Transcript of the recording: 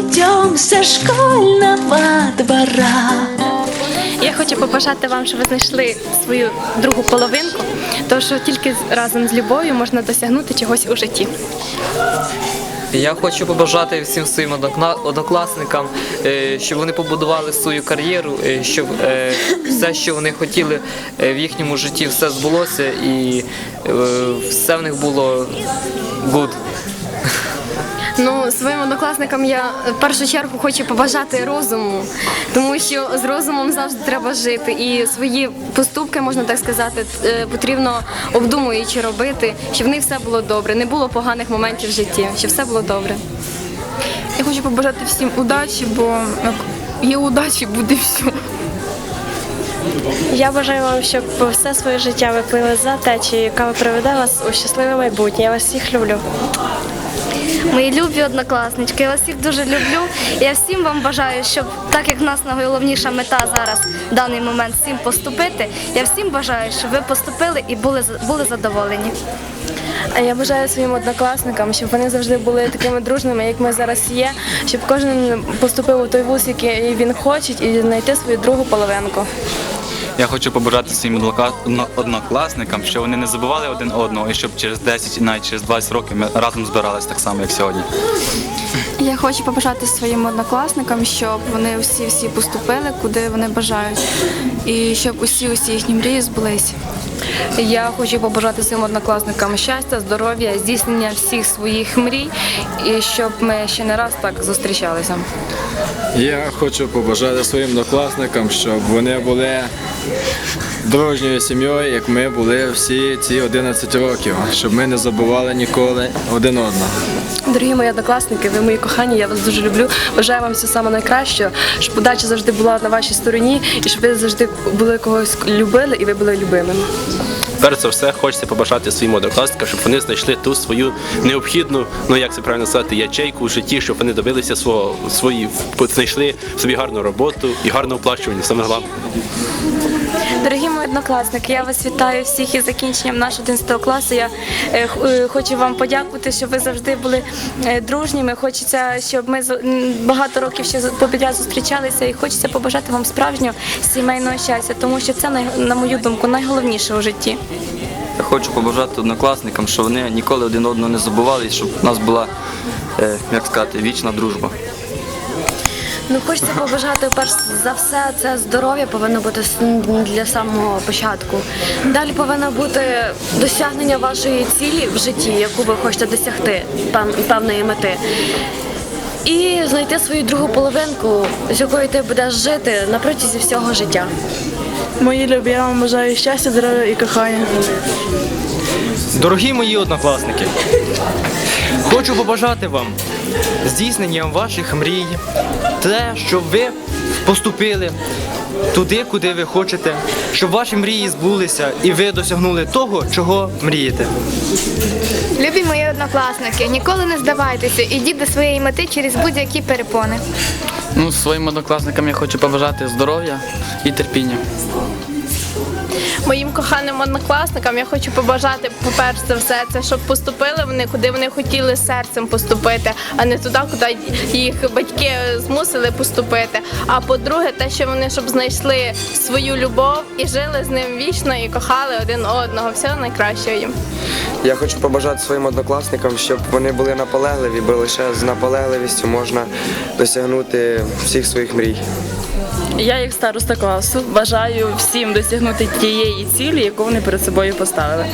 идем со школьного двора. Я хочу побажати вам, щоб ви знайшли свою другу половинку, тому що тільки разом з любов'ю можна досягнути чогось у житті. Я хочу побажати всім своїм однокласникам, е, щоб вони побудували свою кар'єру, е, щоб е, все, що вони хотіли в їхньому житті, все збулося і все в них було good. Ну, своїм однокласникам я в першу чергу хочу побажати розуму, тому що з розумом завжди треба жити. І свої поступки, можна так сказати, е, потрібно обдумуючи робити, щоб в них все було добре, не було поганих моментів в житті, щоб все було добре. Я хочу побажати всім удачі, бо як є удачі, буде все. Я бажаю вам, щоб все своє життя ви плили за течією, яка приведе вас у щасливе майбутнє. Я вас всіх люблю. Мої любі однокласнички, я вас всіх дуже люблю. Я всім вам бажаю, щоб так як в нас найголовніша мета зараз в даний момент всім поступити. Я всім бажаю, щоб ви поступили і були були задоволені. А я бажаю своїм однокласникам, щоб вони завжди були такими дружними, як ми зараз є, щоб кожен поступив у той вуз, який він хоче, і знайти свою другу половинку. Я хочу побажати своїм одноклас- однокласникам, щоб вони не забували один одного і щоб через 10 і навіть через 20 років ми разом збирались так само, як сьогодні. Я хочу побажати своїм однокласникам, щоб вони всі всі поступили, куди вони бажають, і щоб усі усі їхні мрії збулись. Я хочу побажати своїм однокласникам щастя, здоров'я, здійснення всіх своїх мрій, і щоб ми ще не раз так зустрічалися. Я хочу побажати своїм однокласникам, щоб вони були дружньою сім'єю, як ми були всі ці 11 років, щоб ми не забували ніколи один одного. Дорогі мої однокласники, ви мої кохані, я вас дуже люблю. Бажаю вам все саме найкраще, щоб удача завжди була на вашій стороні, і щоб ви завжди були когось любили і ви були любимими. Перш за все, хочеться побажати своїм однокласникам, щоб вони знайшли ту свою необхідну, ну як це правильно сказати, ячейку в житті, щоб вони добилися свого свої, знайшли собі гарну роботу і гарне оплачування. Саме головне. Дорогі мої однокласники, я вас вітаю всіх із закінченням нашого 11 класу. Я е, е, хочу вам подякувати, щоб ви завжди були е, дружніми. Хочеться, щоб ми багато років ще попідряд зустрічалися, і хочеться побажати вам справжнього сімейного щастя, тому що це на мою думку найголовніше у житті. Хочу побажати однокласникам, щоб вони ніколи один одного не забували, щоб у нас була, як сказати, вічна дружба. Ну хочеться побажати перш за все, це здоров'я повинно бути для самого початку. Далі повинно бути досягнення вашої цілі в житті, яку ви хочете досягти певної мети. І знайти свою другу половинку, з якою ти будеш жити на протязі всього життя. Мої любі, я вам бажаю щастя, здоров'я і кохання. Дорогі мої однокласники, хочу побажати вам здійснення ваших мрій, те, щоб ви поступили туди, куди ви хочете, щоб ваші мрії збулися і ви досягнули того, чого мрієте. Любі мої однокласники, ніколи не здавайтеся, ідіть до своєї мети через будь-які перепони. Ну, своїм однокласникам я хочу побажати здоров'я і терпіння. Моїм коханим однокласникам я хочу побажати, по-перше все, це щоб поступили вони, куди вони хотіли серцем поступити, а не туди, куди їх батьки змусили поступити. А по-друге, те, що вони щоб знайшли свою любов і жили з ним вічно і кохали один одного. Всього найкращого їм. Я хочу побажати своїм однокласникам, щоб вони були наполегливі, бо лише з наполегливістю можна досягнути всіх своїх мрій. Я, як староста класу, бажаю всім досягнути тієї цілі, яку вони перед собою поставили.